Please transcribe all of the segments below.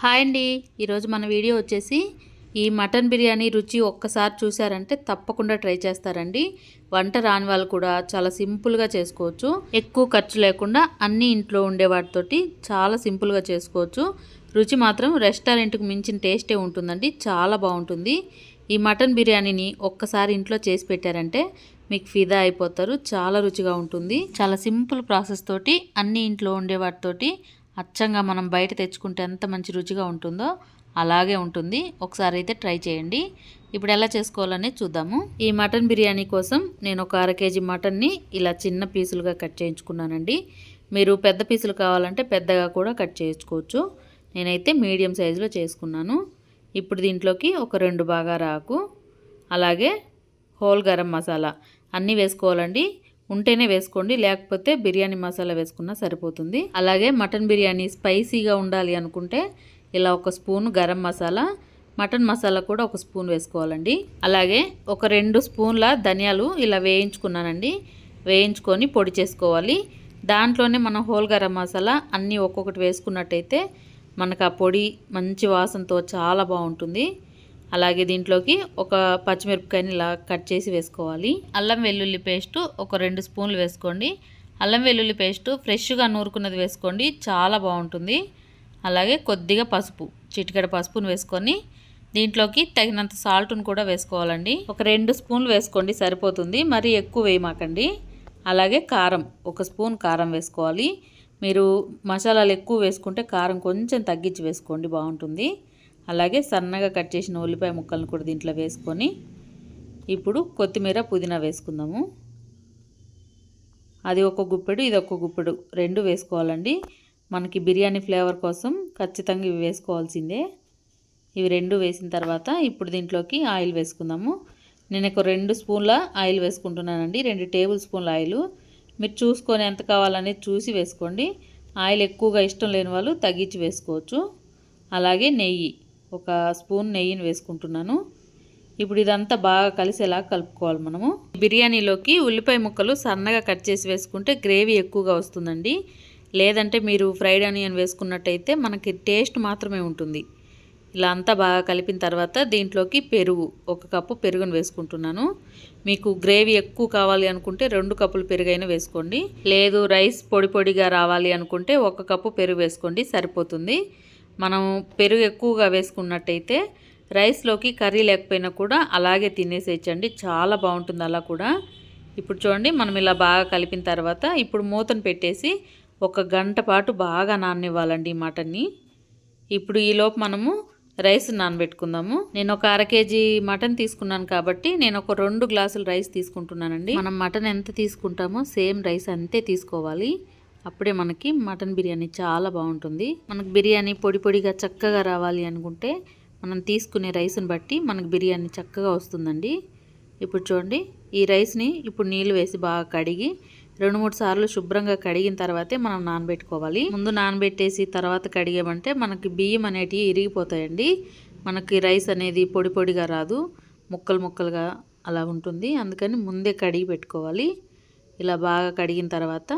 Hi అండి. ఈరోజు మన వీడియో వచ్చేసి ఈ మటన్ బిర్యానీ రుచి ఒక్కసారి చూసారంటే తప్పకుండా ట్రై చేస్తారండి. వంట రాని వాళ్ళు కూడా చాలా సింపుల్గా చేసుకోవచ్చు. ఎక్కువ ఖర్చు లేకుండా అన్ని ఇంట్లో ఉండే వాటితోటి చాలా సింపుల్గా చేసుకోవచ్చు. రుచి మాత్రం రెస్టారెంట్కి మించిన టేస్టే ఉంటుందండి. చాలా బాగుంటుంది. ఈ మటన్ బిర్యానీని ఒక్కసారి ఇంట్లో చేసి పెట్టారంటే మీకు ఫిదా అయిపోతారు. చాలా రుచిగా ఉంటుంది. చాలా సింపుల్ ప్రాసెస్ తోటి అన్ని ఇంట్లో ఉండే వాటితోటి అచ్చంగా మనం బయట తెచ్చుకుంటే ఎంత మంచి రుచిగా ఉంటుందో అలాగే ఉంటుంది. ఒకసారి అయితే ట్రై చేయండి. ఇప్పుడు ఎలా చేసుకోవాలని చూద్దాము. ఈ మటన్ బిర్యానీ కోసం నేను ఒక అర కేజీ మటన్ని ఇలా చిన్న పీసులుగా కట్ చేయించుకున్నానండి. మీరు పెద్ద పీసులు కావాలంటే పెద్దగా కూడా కట్ చేయించుకోవచ్చు. నేనైతే మీడియం సైజులో చేసుకున్నాను. ఇప్పుడు దీంట్లోకి ఒక రెండు బాగా రాకు. అలాగే హోల్ గరం మసాలా అన్నీ వేసుకోవాలండి. ఉంటేనే వేసుకోండి లేకపోతే బిర్యానీ మసాలా వేసుకున్నా సరిపోతుంది. అలాగే మటన్ బిర్యానీ స్పైసీగా ఉండాలి అనుకుంటే ఇలా ఒక స్పూన్ గరం మసాలా మటన్ మసాలా కూడా ఒక స్పూన్ వేసుకోవాలండి. అలాగే ఒక రెండు స్పూన్ల ధనియాలు ఇలా వేయించుకున్నానండి. వేయించుకొని పొడి చేసుకోవాలి. దాంట్లోనే మనం హోల్ గరం మసాలా అన్నీ ఒక్కొక్కటి వేసుకున్నట్టయితే మనకు ఆ పొడి మంచి వాసనతో చాలా బాగుంటుంది. అలాగే దీంట్లోకి ఒక పచ్చిమిరపకాయని ఇలా కట్ చేసి వేసుకోవాలి. అల్లం వెల్లుల్లి పేస్టు ఒక రెండు స్పూన్లు వేసుకోండి. అల్లం వెల్లుల్లి పేస్టు ఫ్రెష్గా నూరుకున్నది వేసుకోండి. చాలా బాగుంటుంది. అలాగే కొద్దిగా పసుపు చిటికెడ పసుపును వేసుకొని దీంట్లోకి తగినంత సాల్ట్ను కూడా వేసుకోవాలండి. ఒక రెండు స్పూన్లు వేసుకోండి సరిపోతుంది. మరి ఎక్కువ వేయమాకండి. అలాగే కారం ఒక స్పూన్ కారం వేసుకోవాలి. మీరు మసాలాలు ఎక్కువ వేసుకుంటే కారం కొంచెం తగ్గించి వేసుకోండి బాగుంటుంది. అలాగే సన్నగా కట్ చేసిన ఉల్లిపాయ ముక్కలను కూడా దీంట్లో వేసుకొని ఇప్పుడు కొత్తిమీర పుదీనా వేసుకుందాము. అది ఒక గుప్పెడు ఇది ఒక గుప్పెడు. రెండు వేసుకోవాలండి. మనకి బిర్యానీ ఫ్లేవర్ కోసం ఖచ్చితంగా ఇవి వేసుకోవాల్సిందే. ఇవి రెండు వేసిన తర్వాత ఇప్పుడు దీంట్లోకి ఆయిల్ వేసుకుందాము. నేను ఒక రెండు స్పూన్ల ఆయిల్ వేసుకుంటున్నానండి. రెండు టేబుల్ స్పూన్ల ఆయిల్. మీరు చూసుకొని ఎంత కావాలనేది చూసి వేసుకోండి. ఆయిల్ ఎక్కువగా ఇష్టం లేని వాళ్ళు తగ్గించి వేసుకోవచ్చు. అలాగే నెయ్యి. ఒక స్పూన్ నెయ్యిని వేసుకుంటున్నాను. ఇప్పుడు ఇదంతా బాగా కలిసేలా కలుపుకోవాలి మనము. బిర్యానీలోకి ఉల్లిపాయ ముక్కలు సన్నగా కట్ చేసి వేసుకుంటే గ్రేవీ ఎక్కువగా వస్తుందండి. లేదంటే మీరు ఫ్రైడ్ ఆనియన్ వేసుకున్నట్టయితే మనకి టేస్ట్ మాత్రమే ఉంటుంది. ఇలా అంతా బాగా కలిపిన తర్వాత దీంట్లోకి పెరుగు ఒక కప్పు పెరుగును వేసుకుంటున్నాను. మీకు గ్రేవీ ఎక్కువ కావాలి అనుకుంటే రెండు కప్పులు పెరుగైనా వేసుకోండి. లేదు రైస్ పొడి పొడిగా రావాలి అనుకుంటే ఒక కప్పు పెరుగు వేసుకోండి సరిపోతుంది. మనం పెరుగు ఎక్కువగా వేసుకున్నట్టయితే రైస్లోకి కర్రీ లేకపోయినా కూడా అలాగే తినేసేయచ్చండి. చాలా బాగుంటుంది అలా కూడా. ఇప్పుడు చూడండి మనం ఇలా బాగా కలిపిన తర్వాత ఇప్పుడు మూతను పెట్టేసి ఒక గంట పాటు బాగా నాననివ్వాలండి ఈ మటన్ని. ఇప్పుడు ఈలోపు మనము రైస్ నానబెట్టుకుందాము. నేను ఒక అర కేజీ మటన్ తీసుకున్నాను కాబట్టి నేను ఒక రెండు గ్లాసులు రైస్ తీసుకుంటున్నానండి. మనం మటన్ ఎంత తీసుకుంటామో సేమ్ రైస్ అంతే తీసుకోవాలి. అప్పుడే మనకి మటన్ బిర్యానీ చాలా బాగుంటుంది. మనకు బిర్యానీ పొడి పొడిగా చక్కగా రావాలి అనుకుంటే మనం తీసుకునే రైస్ని బట్టి మనకు బిర్యానీ చక్కగా వస్తుందండి. ఇప్పుడు చూడండి ఈ రైస్ని ఇప్పుడు నీళ్ళు వేసి బాగా కడిగి రెండు మూడు సార్లు శుభ్రంగా కడిగిన తర్వాతే మనం నానబెట్టుకోవాలి. ముందు నానబెట్టేసి తర్వాత కడిగామంటే మనకి బియ్యం అనేటివి ఇరిగిపోతాయండి. మనకి రైస్ అనేది పొడి పొడిగా రాదు ముక్కలు ముక్కలుగా అలా ఉంటుంది. అందుకని ముందే కడిగి పెట్టుకోవాలి. ఇలా బాగా కడిగిన తర్వాత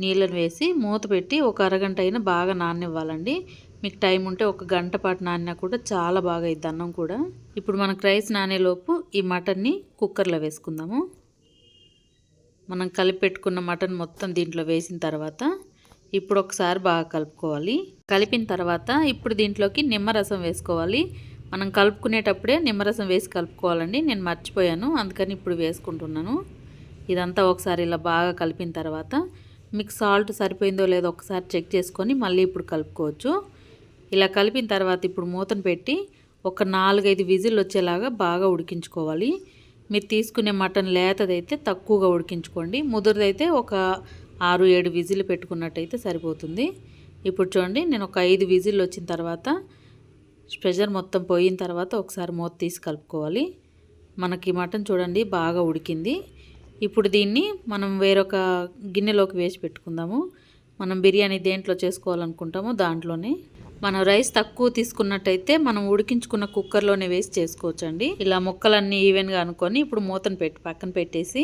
నీళ్ళను వేసి మూత పెట్టి ఒక అరగంట అయినా బాగా నాననివ్వాలండి. మీకు టైం ఉంటే ఒక గంట పాటు నానినా కూడా చాలా బాగా అయింది అన్నం కూడా. ఇప్పుడు మనకు రైస్ నానేలోపు ఈ మటన్ని కుక్కర్లో వేసుకుందాము. మనం కలిపి పెట్టుకున్న మటన్ మొత్తం దీంట్లో వేసిన తర్వాత ఇప్పుడు ఒకసారి బాగా కలుపుకోవాలి. కలిపిన తర్వాత ఇప్పుడు దీంట్లోకి నిమ్మరసం వేసుకోవాలి. మనం కలుపుకునేటప్పుడే నిమ్మరసం వేసి కలుపుకోవాలండి. నేను మర్చిపోయాను అందుకని ఇప్పుడు వేసుకుంటున్నాను. ఇదంతా ఒకసారి ఇలా బాగా కలిపిన తర్వాత మీకు సాల్ట్ సరిపోయిందో లేదో ఒకసారి చెక్ చేసుకొని మళ్ళీ ఇప్పుడు కలుపుకోవచ్చు. ఇలా కలిపిన తర్వాత ఇప్పుడు మూతను పెట్టి ఒక నాలుగైదు విజిల్ వచ్చేలాగా బాగా ఉడికించుకోవాలి. మీరు తీసుకునే మటన్ లేతదైతే తక్కువగా ఉడికించుకోండి. ముదురుదైతే ఒక ఆరు ఏడు విజిల్ పెట్టుకున్నట్టయితే సరిపోతుంది. ఇప్పుడు చూడండి నేను ఒక ఐదు విజిల్ వచ్చిన తర్వాత ప్రెషర్ మొత్తం పోయిన తర్వాత ఒకసారి మూత తీసి కలుపుకోవాలి. మనకి మటన్ చూడండి బాగా ఉడికింది. ఇప్పుడు దీన్ని మనం వేరొక గిన్నెలోకి వేసి పెట్టుకుందాము. మనం బిర్యానీ దేంట్లో చేసుకోవాలనుకుంటామో దాంట్లోనే. మనం రైస్ తక్కువ తీసుకున్నట్టయితే మనం ఉడికించుకున్న కుక్కర్లోనే వేసి చేసుకోవచ్చండి. ఇలా ముక్కలన్నీ ఈవెన్గా అనుకొని ఇప్పుడు మూతను పెట్టి పక్కన పెట్టేసి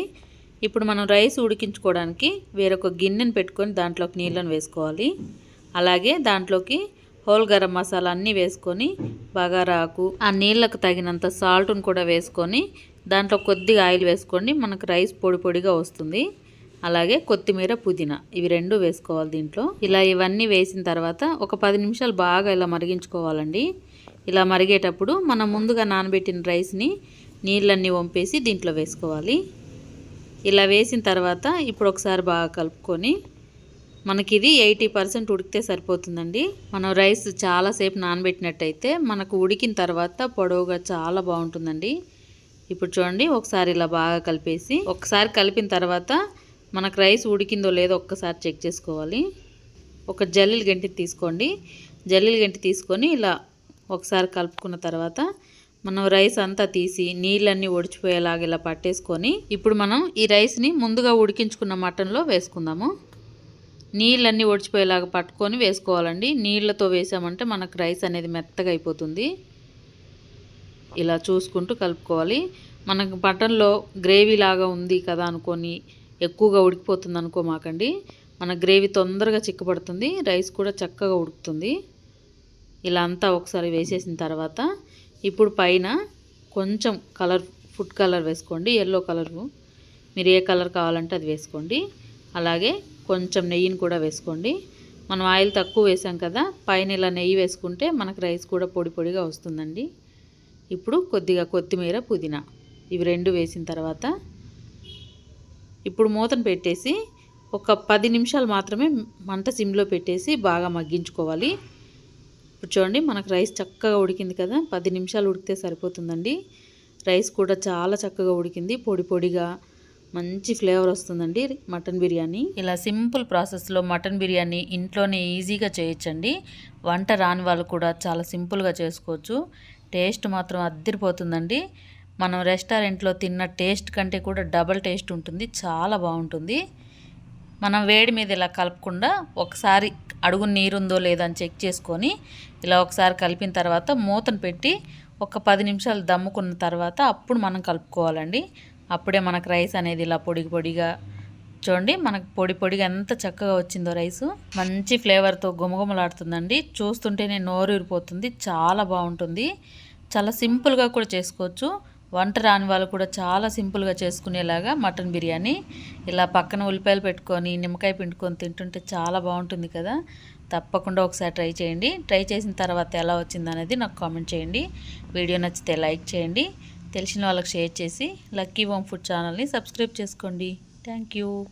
ఇప్పుడు మనం రైస్ ఉడికించుకోవడానికి వేరొక గిన్నెను పెట్టుకొని దాంట్లోకి నీళ్ళను వేసుకోవాలి. అలాగే దాంట్లోకి హోల్ గరం మసాలా అన్నీ వేసుకొని బగారాకు ఆ నీళ్ళకు తగినంత సాల్ట్ను కూడా వేసుకొని దాంట్లో కొద్దిగా ఆయిల్ వేసుకోండి. మనకు రైస్ పొడి పొడిగా వస్తుంది. అలాగే కొత్తిమీర పుదీనా ఇవి రెండు వేసుకోవాలి దీంట్లో. ఇలా ఇవన్నీ వేసిన తర్వాత ఒక పది నిమిషాలు బాగా ఇలా మరిగించుకోవాలండి. ఇలా మరిగేటప్పుడు మనం ముందుగా నానబెట్టిన రైస్ని నీళ్ళన్నీ వంపేసి దీంట్లో వేసుకోవాలి. ఇలా వేసిన తర్వాత ఇప్పుడు ఒకసారి బాగా కలుపుకొని మనకి ఇది ఎయిటీ పర్సెంట్ ఉడికితే సరిపోతుందండి. మనం రైస్ చాలాసేపు నానబెట్టినట్టయితే మనకు ఉడికిన తర్వాత పొడవుగా చాలా బాగుంటుందండి. ఇప్పుడు చూడండి ఒకసారి ఇలా బాగా కలిపేసి ఒకసారి కలిపిన తర్వాత మనకు రైస్ ఉడికిందో లేదో ఒక్కసారి చెక్ చేసుకోవాలి. ఒక జల్లీలు గంటి తీసుకోండి. జల్లీలు గంటి తీసుకొని ఇలా ఒకసారి కలుపుకున్న తర్వాత మనం రైస్ అంతా తీసి నీళ్ళన్నీ ఒడిచిపోయేలాగా ఇలా పట్టేసుకొని ఇప్పుడు మనం ఈ రైస్ని ముందుగా ఉడికించుకున్న మటన్లో వేసుకుందాము. నీళ్ళన్నీ ఒడిచిపోయేలాగా పట్టుకొని వేసుకోవాలండి. నీళ్ళతో వేసామంటే మనకు రైస్ అనేది మెత్తగా అయిపోతుంది. ఇలా చూసుకుంటూ కలుపుకోవాలి. మనకు మటన్లో గ్రేవీ లాగా ఉంది కదా అనుకొని ఎక్కువగా ఉడికిపోతుంది అనుకోమాకండి మన గ్రేవీ తొందరగా చిక్కబడుతుంది. రైస్ కూడా చక్కగా ఉడుకుతుంది. ఇలా అంతా ఒకసారి వేసేసిన తర్వాత ఇప్పుడు పైన కొంచెం కలర్ ఫుడ్ కలర్ వేసుకోండి. Yellow colour. మీరు ఏ కలర్ కావాలంటే అది వేసుకోండి. అలాగే కొంచెం నెయ్యిని కూడా వేసుకోండి. మనం ఆయిల్ తక్కువ వేసాం కదా పైన ఇలా నెయ్యి వేసుకుంటే మనకు రైస్ కూడా పొడి పొడిగా వస్తుందండి. ఇప్పుడు కొద్దిగా కొత్తిమీర పుదీనా. ఇవి రెండు వేసిన తర్వాత ఇప్పుడు మూతను పెట్టేసి ఒక పది నిమిషాలు మాత్రమే మంట సిమ్లో పెట్టేసి బాగా మగ్గించుకోవాలి. ఇప్పుడు చూడండి మనకు రైస్ చక్కగా ఉడికింది కదా. పది నిమిషాలు ఉడికితే సరిపోతుందండి. రైస్ కూడా చాలా చక్కగా ఉడికింది. పొడి పొడిగా మంచి ఫ్లేవర్ వస్తుందండి మటన్ బిర్యానీ. ఇలా సింపుల్ ప్రాసెస్లో మటన్ బిర్యానీ ఇంట్లోనే ఈజీగా చేయొచ్చండి. వంట రాని వాళ్ళు కూడా చాలా సింపుల్గా చేసుకోవచ్చు. టేస్ట్ మాత్రం అద్దరిపోతుందండి. మనం రెస్టారెంట్లో తిన్న టేస్ట్ కంటే కూడా డబల్ టేస్ట్ ఉంటుంది చాలా బాగుంటుంది. మనం వేడి మీద ఇలా కలపకుండా ఒకసారి అడుగు నీరుందో లేదో అని చెక్ చేసుకొని ఇలా ఒకసారి కలిపిన తర్వాత మూతను పెట్టి ఒక పది నిమిషాలు దమ్ముకున్న తర్వాత అప్పుడు మనం కలుపుకోవాలండి. అప్పుడే మనకు రైస్ అనేది ఇలా పొడి పొడిగా చూడండి మనకు పొడి పొడిగా ఎంత చక్కగా వచ్చిందో రైసు. మంచి ఫ్లేవర్తో గుమగుమలాడుతుందండి చూస్తుంటేనే నోరు ఊరిపోతుంది చాలా బాగుంటుంది. చాలా సింపుల్గా కూడా చేసుకోవచ్చు. వంట రాని వాళ్ళు కూడా చాలా సింపుల్గా చేసుకునేలాగా మటన్ బిర్యానీ. ఇలా పక్కన ఉల్లిపాయలు పెట్టుకొని నిమ్మకాయ పిండుకొని తింటుంటే చాలా బాగుంటుంది కదా. తప్పకుండా ఒకసారి ట్రై చేయండి. ట్రై చేసిన తర్వాత ఎలా వచ్చిందనేది నాకు కామెంట్ చేయండి. వీడియో నచ్చితే లైక్ చేయండి. తెలిసిన వాళ్ళకి షేర్ చేసి లక్కీ హోమ్ ఫుడ్ ఛానల్ని సబ్స్క్రైబ్ చేసుకోండి. Thank you.